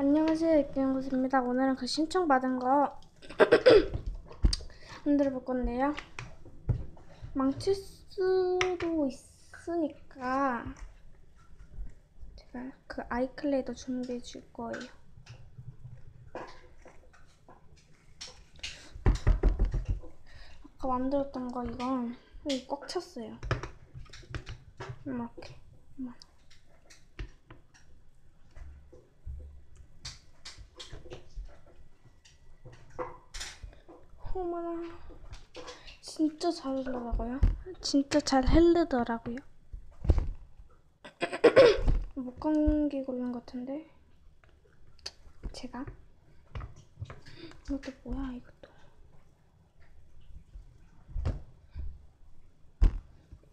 안녕하세요, 육경구입니다. 오늘은 그 신청받은 거 만들어 볼 건데요. 망칠 수도 있으니까 제가 그 아이클레이더 준비해 줄 거예요. 아까 만들었던 거 이건 꽉 찼어요. 이렇게. 어머나. 진짜 잘 흘러가고요. 진짜 잘 흐르더라고요. 못 감기 걸린 것 같은데? 제가? 이것도 뭐야 이것도.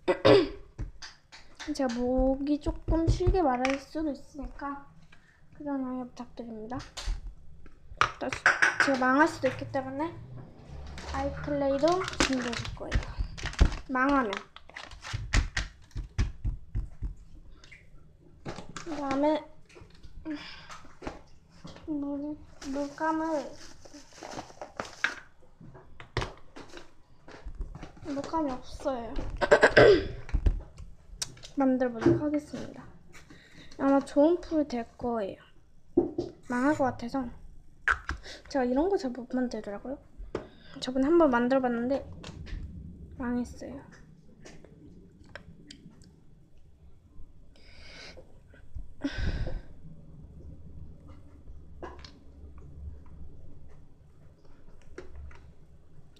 제가 목이 조금 쉬게 말할 수도 있으니까 그런 양해 부탁드립니다. 또 제가 망할 수도 있기 때문에 아이클레이도 준비해 줄 거예요. 망하면. 그 다음에 물, 물감을 물감이 없어요. 만들어 보도록 하겠습니다. 아마 좋은 풀이 될 거예요. 망할 것 같아서 제가 이런 거 잘 못 만들더라고요. 저번에 한번 만들어 봤는데 망했어요.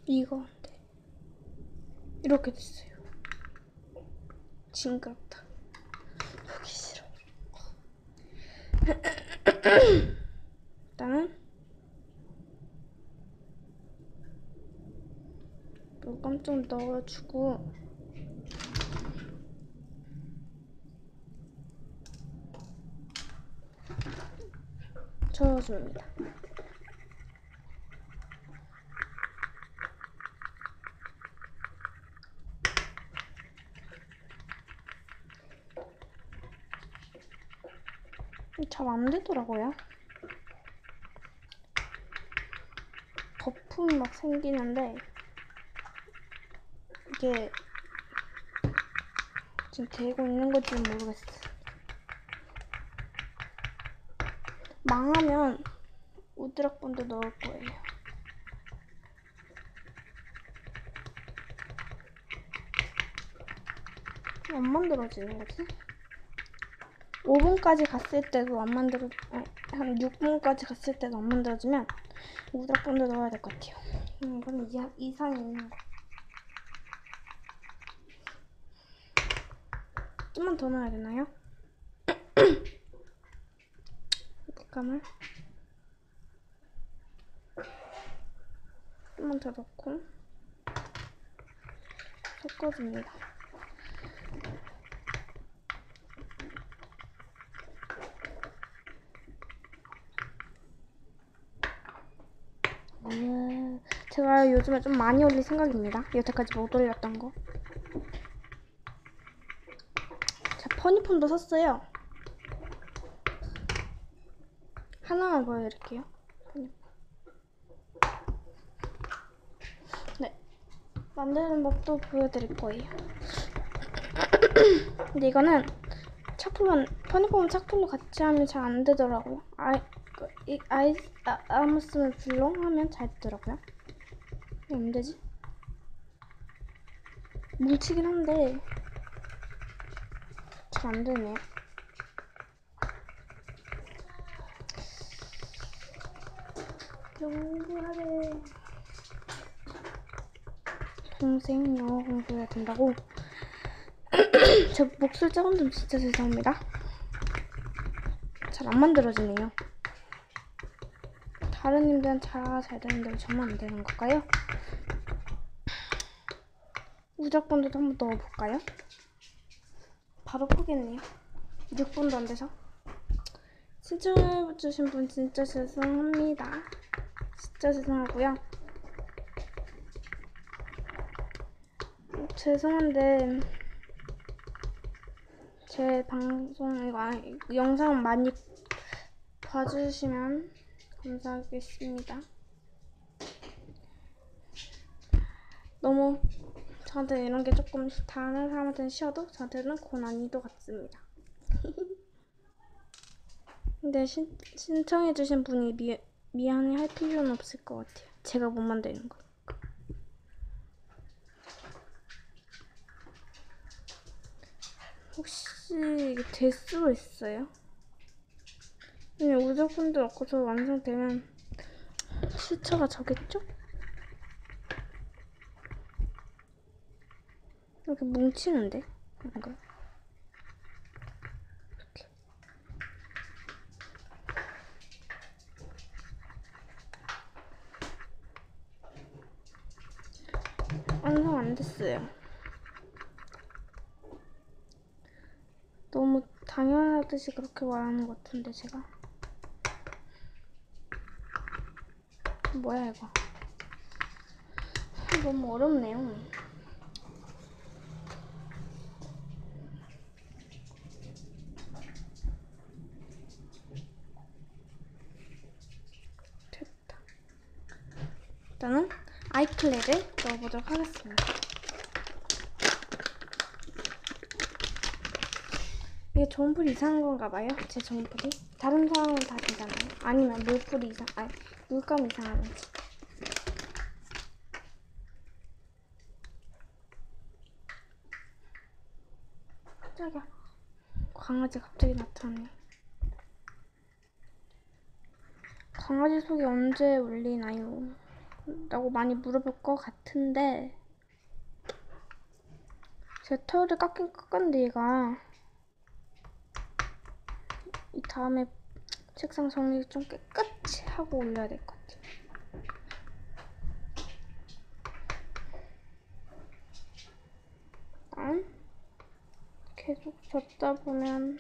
이거 네. 이렇게 됐어요. 징그럽다. 보기 싫어. 일단은 물감 좀 넣어주고 저어줍니다. 잘 안 되더라고요. 거품이 막 생기는데 이게 지금 되고 있는 건지 모르겠어. 망하면 우드락본드 넣을 거예요. 안 만들어지는 거지? 5분까지 갔을 때도 안 만들어, 아니, 한 6분까지 갔을 때도 안 만들어지면 우드락본드 넣어야 될 것 같아요. 음, 이건 이상이 있는 거. 좀만 더 넣어야 되나요? 물감을 좀만 더 넣고 섞어줍니다. 음, 제가 요즘에 좀 많이 올릴 생각입니다. 여태까지 못 올렸던 거. 허니폼도 샀어요. 하나만 보여드릴게요. 네. 만드는 법도 보여드릴 거예요. 근데 이거는 착풀로, 허니폼 착풀로 같이 하면 잘 안 되더라고요. 아이, 그, 이, 아이, 아, 아무스을 불렁 하면 잘 되더라고요. 안 되지? 뭉치긴 한데, 안 되네. 공부하래. 동생 영어 공부해야 된다고? 제 목소리 작은 점 진짜 죄송합니다. 잘 안 만들어지네요. 다른 님들은 다잘 되는데 왜 저만 안 되는 걸까요? 우작본도 한번 넣어볼까요? 바로 포기했네요. 6분도 안 돼서. 신청해주신 분 진짜 죄송합니다. 진짜 죄송하고요. 죄송한데 제 방송 이거 영상 많이 봐주시면 감사하겠습니다. 너무 저한테 이런 게 조금 다른 사람한테는 쉬워도 저한테는 고난이도 같습니다. 근데 신, 신청해주신 분이 미, 미안해 할 필요는 없을 것 같아요. 제가 못 만드는 거. 혹시 이게 될 수가 있어요? 그냥 우주분들 넣고서 완성되면 숫자가 적겠죠? 이렇게 뭉치는데? 뭔가? 이렇게. 완성 안 됐어요. 너무 당연하듯이 그렇게 말하는 것 같은데 제가 뭐야 이거 너무 어렵네요 일단은 아이클레를 넣어보도록 하겠습니다 이게 전풀 이상한 건가 봐요. 제 전풀이. 다른 사람은 다 되잖아요. 아니면 물풀 이상, 아니 물감 이상하는지. 깜짝이야. 강아지 갑자기 나타났네. 강아지 속이 언제 울리나요? 라고 많이 물어볼 것 같은데 제 털을 깎긴 깎았는데 얘가 이 다음에 책상 정리 좀 깨끗이 하고 올려야 될 것 같아요. 일단 계속 젓다 보면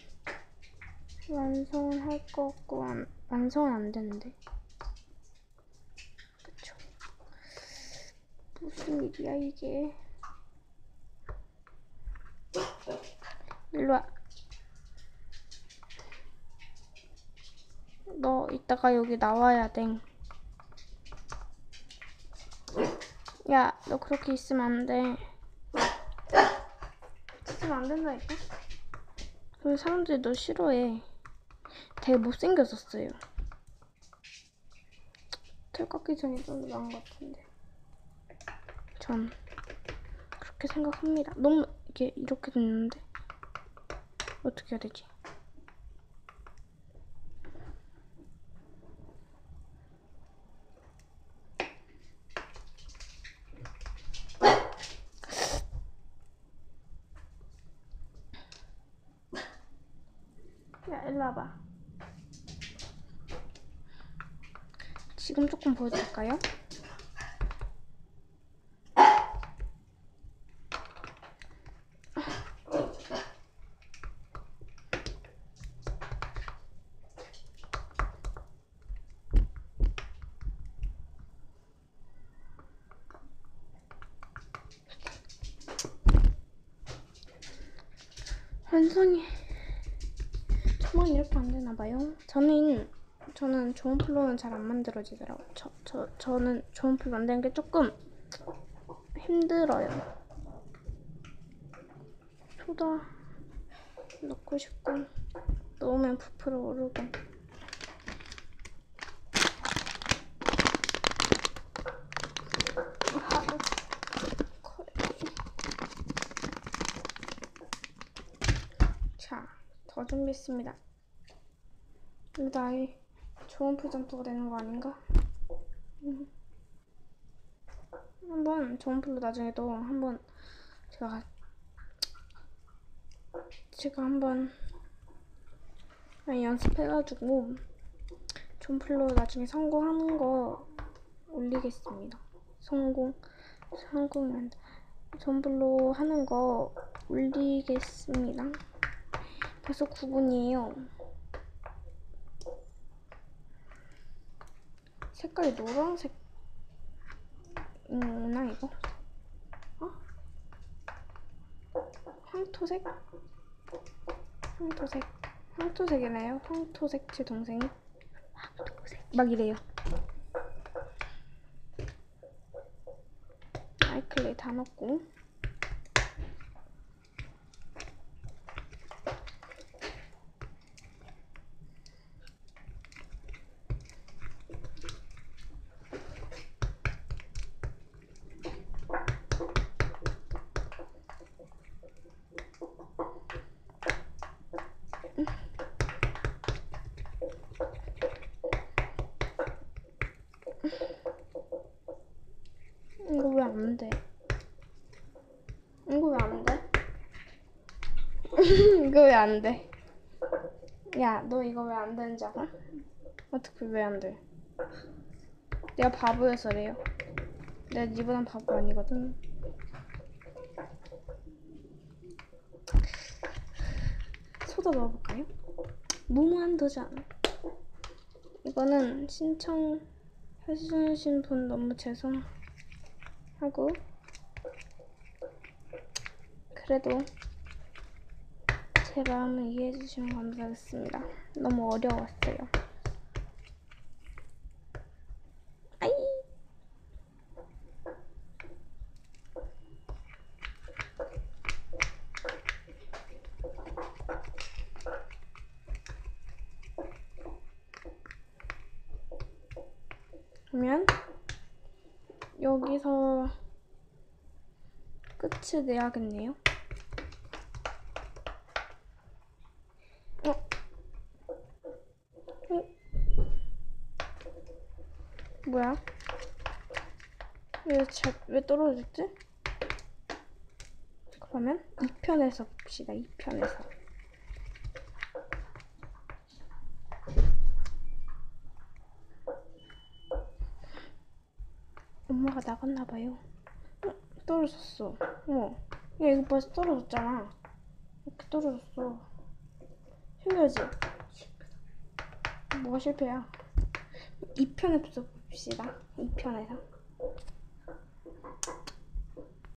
완성은 할 것 같고 완, 완성은 안 되는데 그쵸 무슨 일이야 이게 일로와 너 이따가 여기 나와야 돼. 야, 너 그렇게 있으면 안 돼. 있으면 안 된다니까? 그리고 사람들이 너 싫어해. 되게 못생겼었어요. 털 깎기 전이 좀 나은 것 같은데. 전 그렇게 생각합니다. 너무 이게 이렇게 됐는데 어떻게 해야 되지? 야, 일로 와봐. 지금 조금 보여줄까요? 완성이 저만 이렇게 안 되나 봐요. 저는 저는 좋은 플로는 잘 안 만들어지더라고. 저, 저 저는 좋은 플로 만드는 게 조금 힘들어요. 소다 넣고 싶고 넣으면 부풀어 오르고 커야지. 자, 더 준비했습니다. 이거 나의 좋은 프레젠터가 되는 거 아닌가? 음. 한번 좋은 플로 나중에도 한번 제가 제가 한번 연습해가지고 좋은 플로 나중에 성공하는 거 올리겠습니다. 성공 성공한 좋은 플로 하는 거 올리겠습니다. 벌써 9분이에요. 색깔이 노란색 있나 이거? 어? 황토색? 황토색 황토색이네요 황토색 제 동생이 막 이래요. 아이클레이 다 넣고 이거 왜 안 돼? 이거 왜 안 돼? 이거 왜 안 돼? 야, 너 이거 왜 안 되는지 알아? 어떻게 왜 안 돼? 내가 바보여서 그래요. 내가 니보단 바보 아니거든. 소다 넣어볼까요? 무모한 도전. 이거는 신청 해주신 분 너무 죄송하고 그래도 제 마음을 이해해 주시면 감사하겠습니다. 너무 어려웠어요. 아이. 그러면 여기서 끝을 내야겠네요. 어? 어? 뭐야? 왜, 자, 왜 떨어졌지? 그러면 2편에서 봅시다. 2편에서. 엄마가 나갔나 봐요. 어, 떨어졌어. 어. 야, 이거 벌써 떨어졌잖아. 이렇게 떨어졌어. 신기하지? 뭐가 실패야? 2편에서 봅시다. 2편에서.